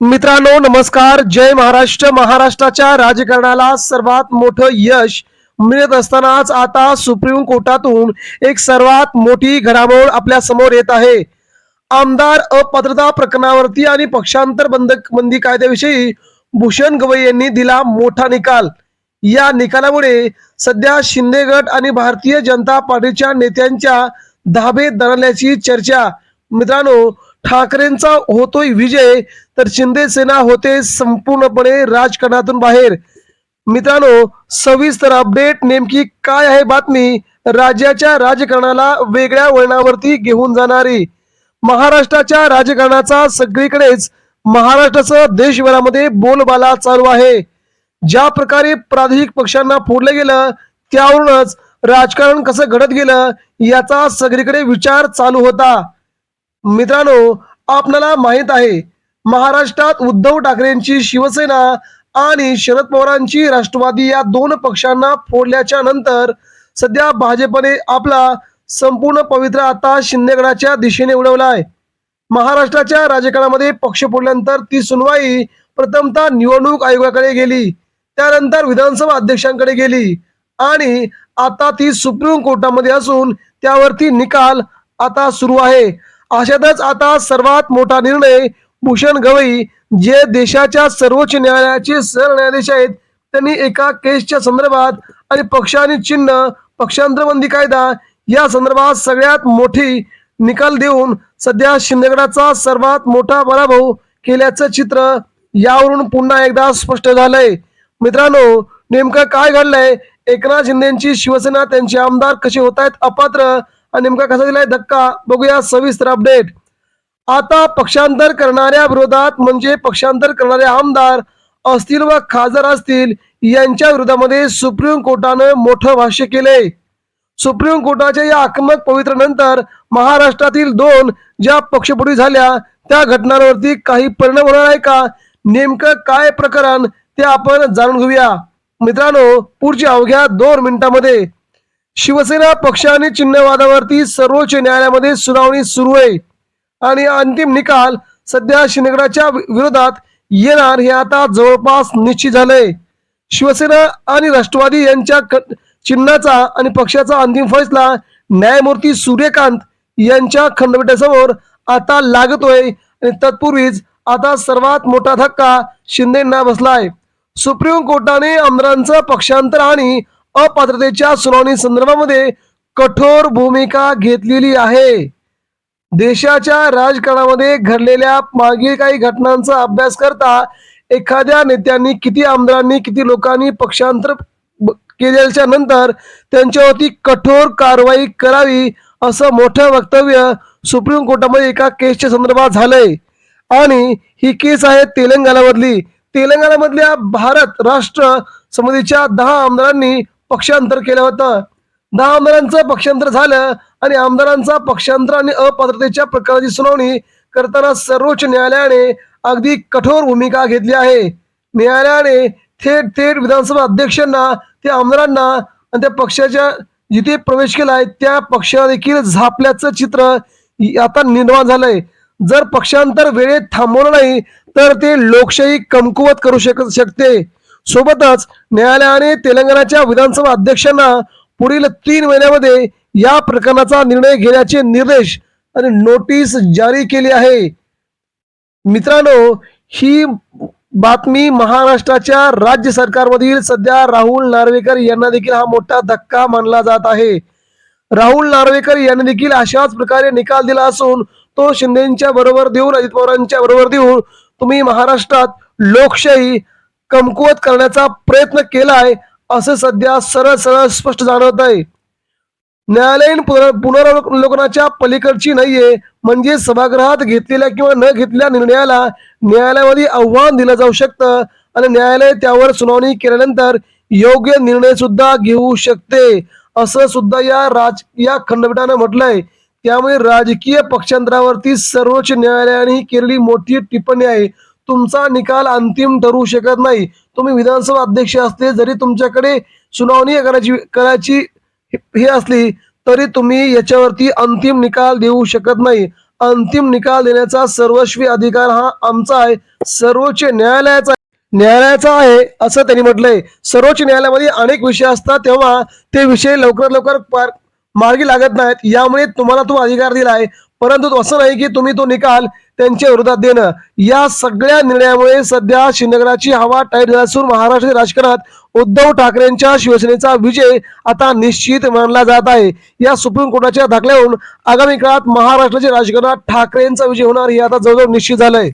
मित्रांनो नमस्कार. जय महाराष्ट्र. महाराष्ट्राच्या राजकारणाला सर्वात मोठं यश मिळत असतानाच आता सुप्रीम कोर्टातून एक सर्वात मोठी घडामोड आपल्यासमोर येत आहे. आमदार अपात्रता प्रकरणावरती आणि पक्षांतर बंद बंदी कायद्याविषयी भूषण गवई यांनी दिला मोठा निकाल. या निकालामुळे सध्या शिंदे गट आणि भारतीय जनता पार्टीच्या नेत्यांच्या धाबे दणल्याची चर्चा. मित्रांनो ठाकरेंचा होतोय विजय तर शिंदे सेना होते संपूर्णपणे राजकारणातून बाहेर. मित्रांनो सविस्तर अपडेट नेमकी काय आहे बातमी? राज्याच्या राजकारणाला वेगळ्या वळणावरती घेऊन जाणारी. महाराष्ट्राच्या राजकारणाचा सगळीकडेच महाराष्ट्राचं देशभरामध्ये बोलबाला चालू आहे. ज्या प्रकारे प्रादेशिक पक्षांना फोडलं गेलं त्यावरूनच राजकारण कसं घडत गेलं याचा सगळीकडे विचार चालू होता. मित्रांनो आपल्याला माहीत आहे महाराष्ट्रात उद्धव ठाकरेंची शिवसेना आणि शरद पवारांची राष्ट्रवादी या दोन पक्षांना फोडल्याच्या नंतर सध्या भाजपने आपला संपूर्ण पवित्र आता शिंदेगडाच्या दिशेने उडवलाय महाराष्ट्राच्या राजकारणामध्ये पक्ष फोडल्यानंतर ती सुनवाई प्रथमतः निवडणूक आयोगाकडे गेली त्यानंतर विधानसभा अध्यक्षांकडे गेली आणि आता ती सुप्रीम कोर्टामध्ये असून त्यावरती निकाल आता सुरू आहे. अशातच आता सर्वात मोठा निर्णय भूषण गवई जे देशाच्या सर्वोच्च न्यायालयाचे सरन्यायाधीश आहेत त्यांनी एका केसच्या संदर्भात आणि पक्ष आणि चिन्ह पक्षांतरबंदी कायदा या संदर्भात सगळ्यात मोठी निकाल देऊन सध्या शिंदेगडाचा सर्वात मोठा पराभव केल्याचं चित्र यावरून पुन्हा एकदा स्पष्ट झालंय. मित्रांनो नेमकं काय घडलंय? एकनाथ शिंदेची शिवसेना त्यांचे आमदार कसे होत आहेत अपात्र आणि नेमका कसा दिलाय? धक्का. बघूया सविस्तर अपडेट आता पक्षांतर करणाऱ्या विरोधात म्हणजे पक्षांतर करणारे आमदार असतील व खासदार असतील यांच्या विरोधामध्ये सुप्रीम कोर्टानं मोठं भाष्य केले सुप्रीम कोर्टाच्या या आक्रमक पवित्र नंतर महाराष्ट्रातील दोन ज्या पक्षपुटी झाल्या त्या घटनांवरती काही परिणाम होणार आहे का? नेमकं काय प्रकरण? ते आपण जाणून घेऊया. मित्रांनो पुढच्या अवघ्या दोन मिनिटांमध्ये. शिवसेना पक्ष आणि चिन्हवादावरती सर्वोच्च न्यायालयामध्ये सुनावणी सुरू आहे. आणि अंतिम निकाल सध्या शिंदेगडाच्या वि- विरोधात येणार हे आता जवळपास निश्चित झालंय. शिवसेना आणि राष्ट्रवादी यांच्या चिन्हाचा आणि पक्षाचा अंतिम फैसला न्यायमूर्ती सूर्यकांत यांच्या खंडपीठासमोर आता लागतोय आणि तत्पूर्वीच आता सर्वात मोठा धक्का शिंदेना बसलाय. सुप्रीम कोर्टाने आमदारांचं पक्षांतर आणि अपात्रतेच्या सुनावणी संदर्भामध्ये कठोर भूमिका घेतलेली आहे. देशाच्या राजकारणामध्ये घडलेल्या मागील काही घटनांचा अभ्यास करता एखाद्या नेत्यांनी किती आमदारांनी किती लोकांनी पक्षांतर केल्याच्यानंतर त्यांच्यावरती कठोर कारवाई करावी असं मोठं वक्तव्य सुप्रीम कोर्टामध्ये एका केसच्या संदर्भात झालंय. आणि ही केस आहे तेलंगणामधली. तेलंगणामधल्या भारत राष्ट्र समितीच्या दहा आमदारांनी पक्षांतर केलं होतं. दहा आमदारांचं पक्षांतर झालं आणि आमदारांचा पक्षांतर आणि अपात्रतेच्या प्रकाराची सुनावणी करताना सर्वोच्च न्यायालयाने अगदी कठोर भूमिका घेतली आहे. न्यायालयाने थेट थेट विधानसभा अध्यक्षांना त्या आमदारांना आणि त्या पक्षाच्या जिथे प्रवेश केलाय त्या पक्षाला देखील झापल्याचं चित्र आता निर्माण झालंय. जर पक्षांतर वेळेत थांबवलं नाही तर ते लोकशाही कमकुवत करू शक शकते. सोबतच न्यायालयाने तेलंगणाच्या विधानसभा अध्यक्षांना पुढील तीन महिन्यामध्ये या प्रकरणाचा निर्णय घेण्याचे निर्देश आणि नोटीस जारी केली आहे. मित्रांनो ही बातमी महाराष्ट्राच्या राज्य सरकारमधील सध्या राहुल नार्वेकर यांना देखील हा मोठा धक्का मानला जात आहे. राहुल नार्वेकर यांनी देखील अशाच प्रकारे निकाल दिला असून तो शिंदेच्या बरोबर देऊन अजित पवारांच्या बरोबर देऊन तुम्ही महाराष्ट्रात लोकशाही कमकुवत करण्याचा प्रयत्न केलाय असं सध्या सरळ सरळ स्पष्ट जाणवत आहे. न्यायालयीन पुनरावलोकनाच्या पलीकडची नाहीये म्हणजे सभागृहात घेतलेल्या किंवा न घेतलेल्या निर्णयाला न्यायालयामध्ये आव्हान दिलं जाऊ शकतं आणि न्यायालय त्यावर सुनावणी केल्यानंतर योग्य निर्णय सुद्धा घेऊ शकते असं सुद्धा या राज या खंडपीठानं म्हटलंय. त्यामुळे राजकीय पक्षांतरावरती सर्वोच्च न्यायालयाने केलेली मोठी टिप्पणी आहे. तुमचा निकाल अंतिम ठरू शकत नाही. तुम्ही विधानसभा अध्यक्ष असले जरी तुमच्याकडे सुनावणी करायची करायची हे असली तरी तुम्ही याच्यावरती अंतिम निकाल देऊ शकत नाही. अंतिम निकाल देण्याचा सर्वस्वी अधिकार हा आमचा आहे. सर्वोच्च न्यायालयाचा न्यायालयाचा आहे असं त्यांनी म्हटलंय. सर्वोच्च न्यायालयामध्ये अनेक विषय असतात तेव्हा ते विषय लवकरात लवकर मार्गी लागत नाहीत. यामुळे तुम्हाला तो अधिकार दिला आहे परंतु असं नाही की तुम्ही तो निकाल त्यांच्या विरोधात देणं. या सगळ्या निर्णयामुळे सध्या श्रीनगराची हवा टाईट झाली असून महाराष्ट्रातील राजकारणात उद्धव ठाकरेंच्या शिवसेनेचा विजय आता निश्चित मानला जात आहे. या सुप्रीम कोर्टाच्या धाकल्याहून आगामी काळात महाराष्ट्राच्या राजकारणात ठाकरेंचा विजय होणार हे आता जवळजवळ निश्चित झालंय.